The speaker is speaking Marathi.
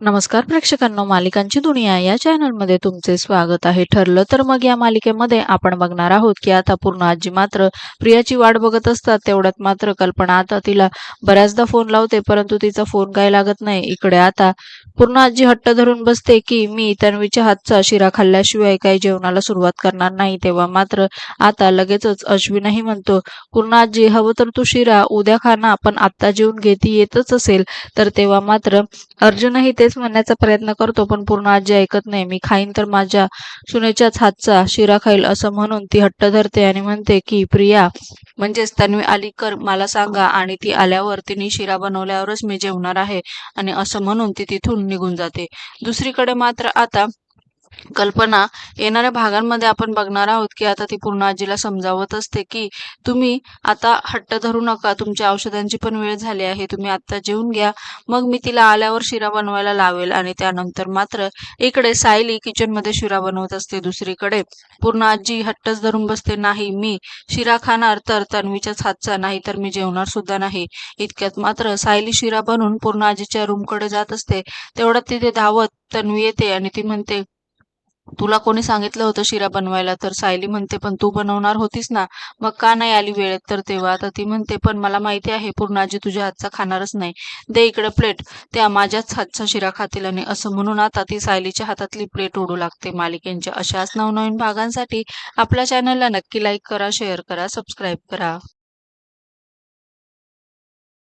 नमस्कार प्रेक्षकांनो मालिकांची दुनिया या चॅनलमध्ये तुमचे स्वागत आहे. ठरलं तर मग या मालिकेमध्ये आपण बघणार आहोत की आता पूर्ण आजी मात्र प्रियाची वाट बघत असतात तेवढ्यात मात्र कल्पना आता तिला बऱ्याचदा फोन लावते परंतु तिचा फोन काही लागत नाही. इकडे आता पूर्ण आजी हट्ट धरून बसते की मी तन्वीच्या हातचा शिरा खाल्ल्याशिवाय काही जेवणाला सुरुवात करणार नाही. तेव्हा मात्र आता लगेचच अश्विनही म्हणतो पूर्ण आजी हवं तर तू शिरा उद्या खाना पण आत्ता जेवून घेती येतच असेल. तर तेव्हा मात्र अर्जुनही ते तेच म्हणण्याचा प्रयत्न करतो पण पूर्ण आजी ऐकत नाही. मी खाईन तर माझ्या सुनेच्याच हातचा शिरा खाईल असं म्हणून ती हट्ट धरते आणि म्हणते की प्रिया म्हणजेच तन्वी आली कर मला सांगा. आणि ती आल्यावर तिने शिरा बनवल्यावरच मी जेवणार आहे आणि असं म्हणून ती तिथून निघून जाते. दुसरीकडे मात्र आता कल्पना येणाऱ्या भागांमध्ये आपण बघणार आहोत की आता ती पूर्ण आजीला समजावत असते की तुम्ही आता हट्ट धरू नका तुमच्या औषधांची पण वेळ झाली आहे तुम्ही आता जेवून घ्या. मग मी तिला आल्यावर शिरा बनवायला लावेल आणि त्यानंतर मात्र इकडे सायली किचनमध्ये शिरा बनवत असते दुसरीकडे. पूर्ण आजी हट्टच धरून बसते नाही मी शिरा खाणार तर तन्वीच्याच हातचा नाही तर मी जेवणार सुद्धा नाही. इतक्यात मात्र सायली शिरा बनवून पूर्ण आजीच्या रूमकडे जात असते. तेवढ्यात तिथे धावत तन्वी येते आणि ती म्हणते तुला कोणी सांगितलं होतं शिरा बनवायला? तर सायली म्हणते पण तू बनवणार होतीस ना? मग का नाही आली वेळेत तर तेव्हा? आता ती म्हणते पण मला माहिती आहे पूर्ण आजी तुझ्या हातचा खाणारच नाही. दे इकडे प्लेट. त्या माझ्याच हातचा शिरा खातील आणि असं म्हणून आता ती सायलीच्या हातातली प्लेट ओढू लागते. मालिकेंच्या अशाच नवनवीन भागांसाठी आपल्या चॅनलला नक्की लाईक करा शेअर करा सबस्क्राईब करा.